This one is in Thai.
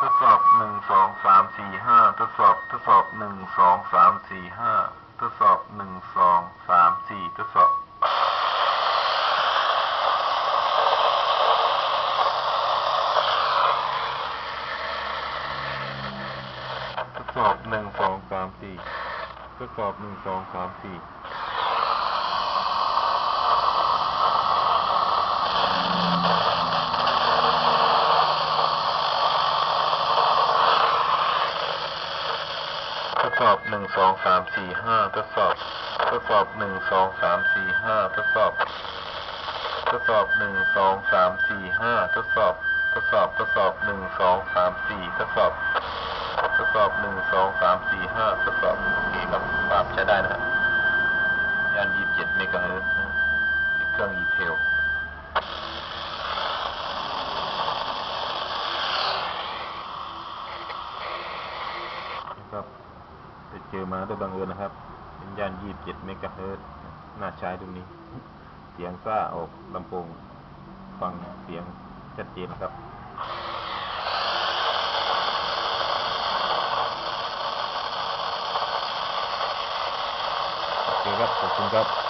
ทดสอบหนึ่งสองสามสี่ห้าทดสอบทดสอบหนึ่งสองสามสี่ห้าทดสอบหนึ่งสองสามสี่ทดสอบทดสอบหนึ่งสองสามสี่ทดสอบหนึ่งสองสามสี่ทด สอบหนึ่งสองสามสี่ห้าทดสอบ ทดสอบหนึ่งสองสามสี่ห้าทดสอบ ทดสอบหนึ่งสองสามสี่ห้าทดสอบ ทดสอบทดสอบหนึ่งสองสามสี่ทดสอบ ทดสอบหนึ่งสองสามสี่ห้าทดสอบโอเคครับภาพใช้ได้นะครับยานยี่สิบเจ็ดเมกะเฮิรตซ์เครื่องอีเทลนะครับ ไปเจอมาโดยบังเอิญนะครับ เป็นย่าน 27เจ็ดเมกะเฮิรตซ์น่าใช้ตรงนี้ เสียงซ่าออกลำโพง ฟังเสียงชัดเจนครับโอเคครับ ขอบคุณครับ